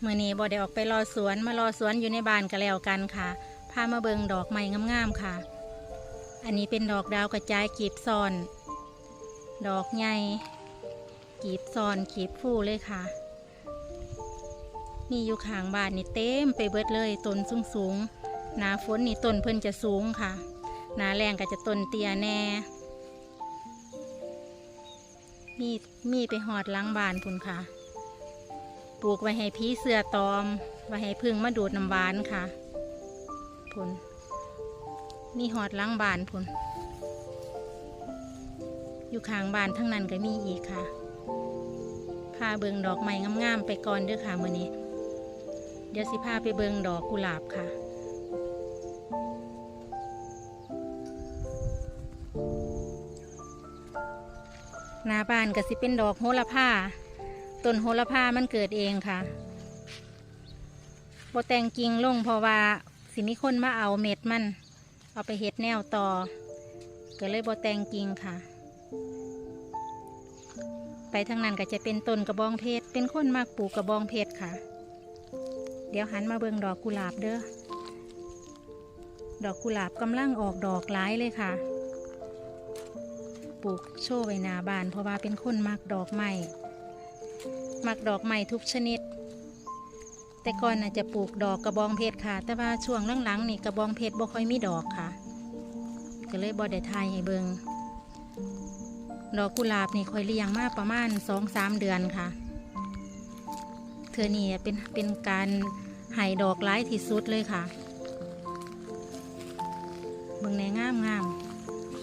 เมื่อนี้บ่ได้ออกไปรอสวนมารอสวนอยู่ในบ้านก็แล้วกันค่ะพามาเบิงดอกไม้งามๆค่ะ อันนี้เป็นดอกดาวกระจายกีบซ้อน ดอกใหญ่กีบซ้อนกีบฟูเลยค่ะ นี่อยู่ข้างบ้านนี่เต็มไปเบิดเลยต้นสูงสูงๆหนาฝนนี่ต้นเพิ่นจะสูงค่ะหนาแรงก็จะต้นเตียแน่มีมีไปหอดล้างบานพุ่นค่ะ ลูกไว้ให้พีเสือตอม ไว้ให้พึ่งมาดูดน้ำหวานค่ะพุ่นมีหอดล้างบานพุนอยู่ข้างบานทั้งนั้นก็มีอีกค่ะพาเบิงดอกไม้งามๆไปก่อนเด้อค่ะมื้อนี้ เดี๋ยวสิพาไปเบิงดอกกุหลาบค่ะหน้าบ้านก็สิเป็นดอกโหระพา ต้นโหระพามันเกิดเองค่ะโบแตงกิ่งลงเพราะว่าสิมีคนมาเอาเม็ดมัน เอาไปเฮ็ดแนวต่อ ก็เลยโบแตงกิ่งค่ะ ไปทางนั้นก็จะเป็นต้นกระบองเพชรเป็นคนมากปลูกกระบองเพชรค่ะ เดี๋ยวหันมาเบิงดอกกุหลาบเด้อดอกกุหลาบกำลังออกดอกหลายเลยค่ะ ปลูกโชว์ไว้หน้าบ้านเพราะว่าเป็นคนมักดอกไม้ มักดอกไม้ทุกชนิด แต่ก่อนน่ะจะปลูกดอกกระบองเพชรค่ะ แต่ว่าช่วงหลังๆนี่กระบองเพชรบ่ค่อยมีดอกค่ะ ก็เลยบ่ได้ทายให้เบิงดอกกุหลาบนี่ค่อยเลี้ยงมาประมาณสองสามเดือนค่ะ เธอนี่เป็นเป็นการไห่ดอกร้ายที่สุดเลยค่ะเบิ่งในงามงาม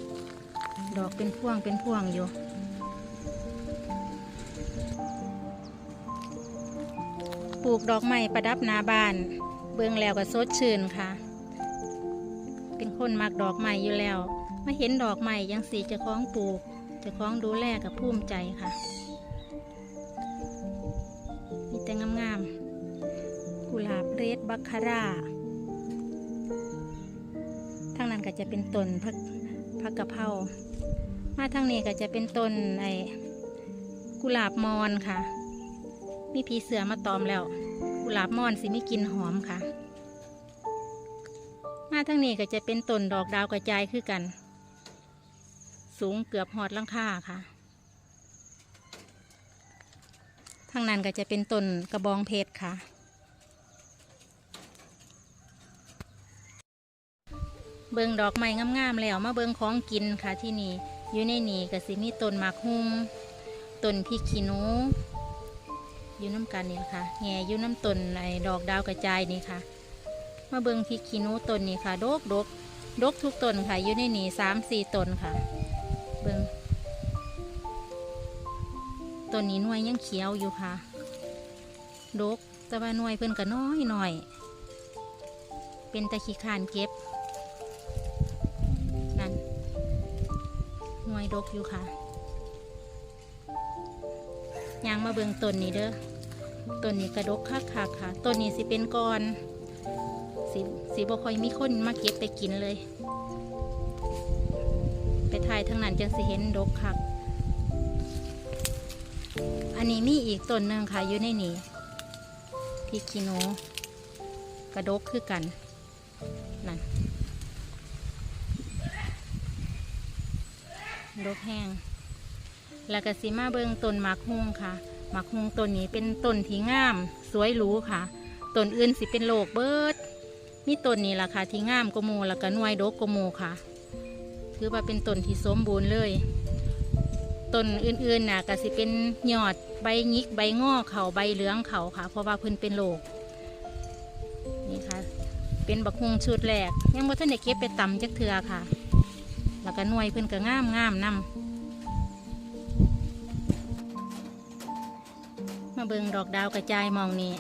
ๆดอกเป็นพวงเป็นพวงอยู่ ปลูกดอกไม้ประดับหนาบ้าน เบิ่งแล้วก็สดชื่นค่ะ เป็นคนมักดอกไม้อยู่แล้วมาเห็นดอกไม้ยังสีจะคล้องปลูก จะคล้องดูแลกับภูมิใจค่ะมีแต่งามๆกุหลาบเรดบัคคาร่าทางนั้นก็จะเป็นต้นพักพักกะเพรามาทางนี้ก็จะเป็นต้นไอ้กุหลาบมอนค่ะ มีผีเสือมาตอมแล้วกุหลาบมอนสิมีกลิ่นหอมค่ะ มาทางนี้ก็จะเป็นต้นดอกดาวกระจายคือกัน สูงเกือบหอดลังคาค่ะทางนั้นก็จะเป็นต้นกระบองเพชรค่ะ เบิงดอกไม้งามๆแล้วมาเบิงของกินค่ะที่นี่อยู่ในนี่ก็สิมีต้นหมากฮุงต้นพริกขี้หนู อยู่น้ำกันนี่ค่ะแง่อยู่น้ำต้นไอ้ดอกดาวกระจายนี่ค่ะ มาเบิงพริกขี้นูต้นนี่ค่ะดกดกดกทุกต้นค่ะอยู่ในนี่สามสี่ต้นค่ะ เบิงต้นนี้หน่วยยังเขียวอยู่ค่ะดกแต่ว่าหน่วยเพิ่นก็น้อยหน่อย เป็นตะขี้คานเก็บนั่นหน่วยดกอยู่ค่ะยางมาเบิงต้นนี้เด้อ ต้นนี้กระดกคักคักค่ะต้นนี้สิเป็นกอนสิสิบ่คอยมีคนมาเก็บไปกินเลย ไปถ่ายทางนั้นจังสิเห็นดกคัก อันนี้มีอีกต้นหนึ่งค่ะอยู่ในนี้พริกขี้หนูกระดกคือกันนั่นดกแห้งแล้วก็สิมาเบิงต้นหมากฮุงค่ะ หมากฮุงต้นนี้เป็นต้นที่งาม สวยหรูค่ะต้นอื่นสิเป็นโลกเบิดมีต้นนี้ล่ะค่ะที่งามกว่าหมูแล้วก็นวยดกกว่าหมูค่ะ ถือว่าเป็นต้นที่สมบูรณ์เลยต้นอื่นๆน่ะก็สิเป็นยอดใบหยิกใบงอเขาใบเหลืองเขาค่ะ เพราะว่าเพิ่นเป็นโรคนี่ค่ะ เป็นบักฮุงชุดแรกยังบ่ทันได้เก็บไปตำจักเทือค่ะ แล้วก็นวยเพิ่นก็งามงามๆนำ มาเบิงดอกดาวกระจายมองนี่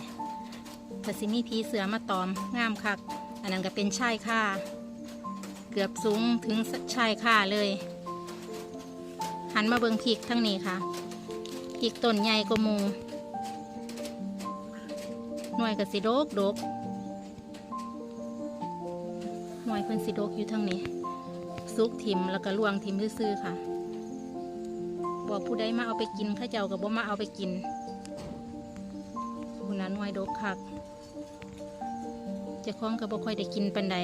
ก็สิมีผีเสือมาตอมงามคัก อันนั้นก็เป็นชายค่าเกือบสูงถึงชายค่าเลย หันมาเบิงพริกทั้งนี้ค่ะพริกต้นใหญ่กว่ามูหน่วยกับสิโดกโดกหน่วยเพิ่นสิโดกอยู่ทั้งนี้ซุกทิมแล้วก็ลวงทิมซื่อๆค่ะ บอกผู้ใดมาเอาไปกินข้าเจ้ากับบ่มาเอาไปกิน คุณน่ะหน่วยดกคักจะคล้องก็บ่ค่อยได้กินปันใด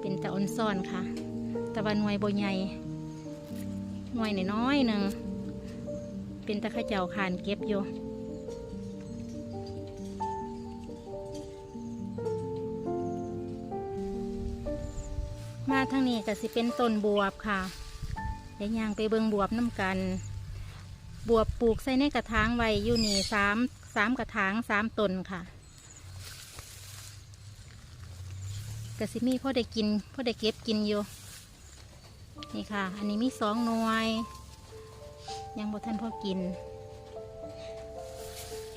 เป็นแต่อ่อนซ่อนค่ะแต่ว่าหน่วยบ่ใหญ่หน่วยน้อยๆหนึ่งเป็นตะข้าเจ้าขานเก็บอยู่มาทางนี้ก็สิเป็นต้นบวบค่ะเดี๋ยวยางไปเบิงบวบน้ำกัน บวบปลูกใส่ในกระถางไว้อยู่นี่สามสามกระถางสามตนค่ะกระสิมีพ่อได้กินพ่อได้เก็บกินอยู่นี่ค่ะ อันนี้มีสองหน่วย ยังบ่ทันพ่อกิน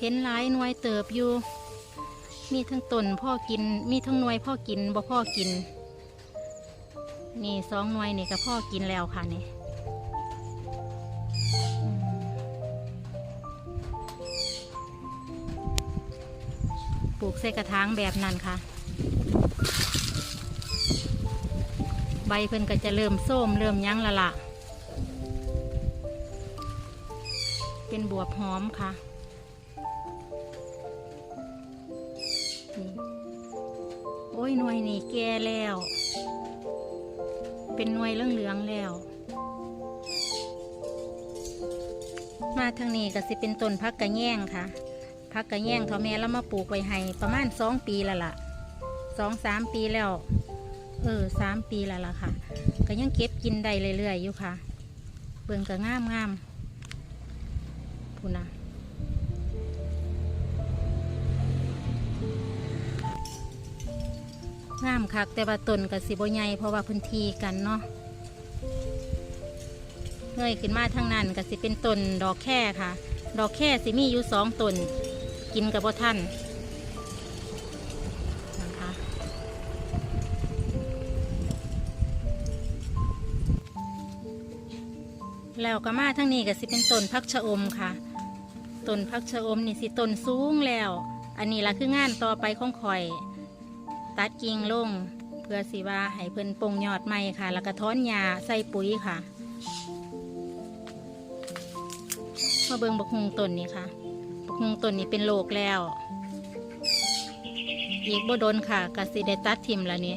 เห็นหลายหน่วยเติบอยู่ มีทั้งตนพ่อกิน มีทั้งหน่วยพ่อกินบ่พ่อกิน นี่สองหน่วยนี่ก็พ่อกินแล้วค่ะนี่ ปลูกใส่กระถางแบบนั้นค่ะ ใบเพิ่นก็จะเริ่มส้มเริ่มยั้งละละเป็นบวบหอมค่ะโอ้ยหน่วยนี่แก่แล้ว เป็นหน่วยเหลืองๆแล้ว มาทางนี้ก็สิเป็นต้นพักกระแยงค่ะ พักกระแยงเขาแม่แล้วมาปลูกไว้ให้ประมาณสองปีแล้วล่ะสองสามปีแล้ว เออสามปีแล้วล่ะค่ะ ก็ยังเก็บกินได้เรื่อยๆอยู่ค่ะเบิ่งก็งามงามพูนะงามคักแต่ว่าต้นกับสิบใหญ่เพราะว่าพื้นที่กันเนาะเงยขึ้นมาทางนั้นก็สิเป็นต้นดอกแค่ค่ะ ดอกแค่สิมีอยู่สองต้น กินกับพ่ท่านนะคะแล้วก็มาทั้งนี้ก็สิเป็นต้นพักชะอมค่ะต้นพักชะอมนี่สิต้นสูงแล้ว อันนี้ละคืองานต่อไปของข่อย ตัดกิ่งลง เพื่อสิว่าให้เพิ่นปงยอดใหม่ค่ะ แล้วก็ท้อนหญ้าใส่ปุ๋ยค่ะมาเบิงบักฮุงต้นนี้ค่ะ ฮุงต้นนี้เป็นโลกแล้ว อีกบ่โดนค่ะกะสิได้ตัดทิมแล้วนี่